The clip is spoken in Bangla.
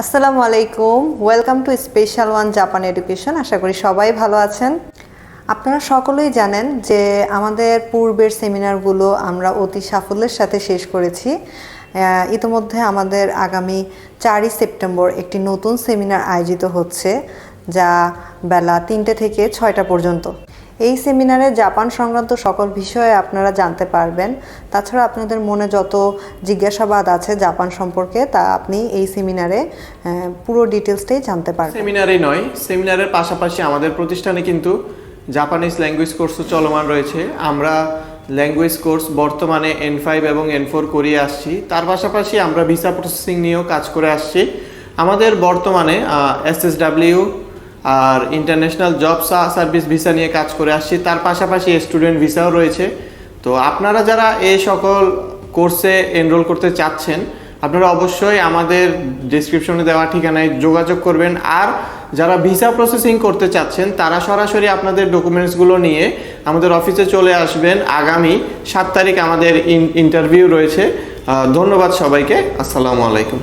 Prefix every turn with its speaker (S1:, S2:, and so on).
S1: আসসালামু আলাইকুম। Welcome to special one Japan education আশা করি সবাই ভালো আছেন। আপনারা সকলেই জানেন যে আমাদের পূর্বের সেমিনারগুলো আমরা অতি সাফল্যের সাথে শেষ করেছি। ইতোমধ্যে আমাদের আগামী চারই সেপ্টেম্বর একটি নতুন সেমিনার আয়োজিত হচ্ছে, যা বেলা তিনটে থেকে ছয়টা পর্যন্ত। এই সেমিনারে জাপান সংক্রান্ত সকল বিষয়ে আপনারা জানতে পারবেন। তাছাড়া আপনাদের মনে যত জিজ্ঞাসাবাদ আছে জাপান সম্পর্কে, তা আপনি এই সেমিনারে পুরো ডিটেলসটাই জানতে পারবেন।
S2: সেমিনারে নয়, সেমিনারের পাশাপাশি আমাদের প্রতিষ্ঠানে কিন্তু জাপানিজ ল্যাঙ্গুয়েজ কোর্সও চলমান রয়েছে। আমরা ল্যাঙ্গুয়েজ কোর্স বর্তমানে এন ফাইভ এবং এন ফোর করিয়ে আসছি। তার পাশাপাশি আমরা ভিসা প্রসেসিং নিয়েও কাজ করে আসছি। আমাদের বর্তমানে S S W R international job service visa নিয়ে কাজ করে আসছি। তার পাশাপাশি স্টুডেন্ট ভিসাও রয়েছে। তো আপনারা যারা এই সকল কোর্সে এনরোল করতে চাচ্ছেন, আপনারা অবশ্যই আমাদের ডিসক্রিপশনে দেওয়া ঠিকানায় যোগাযোগ করবেন। আর যারা ভিসা প্রসেসিং করতে চাচ্ছেন, তারা সরাসরি আপনাদের ডকুমেন্টসগুলো নিয়ে আমাদের অফিসে চলে আসবেন। আগামী সাত তারিখ আমাদের ইন্টারভিউ রয়েছে। ধন্যবাদ সবাইকে। আসসালামু আলাইকুম।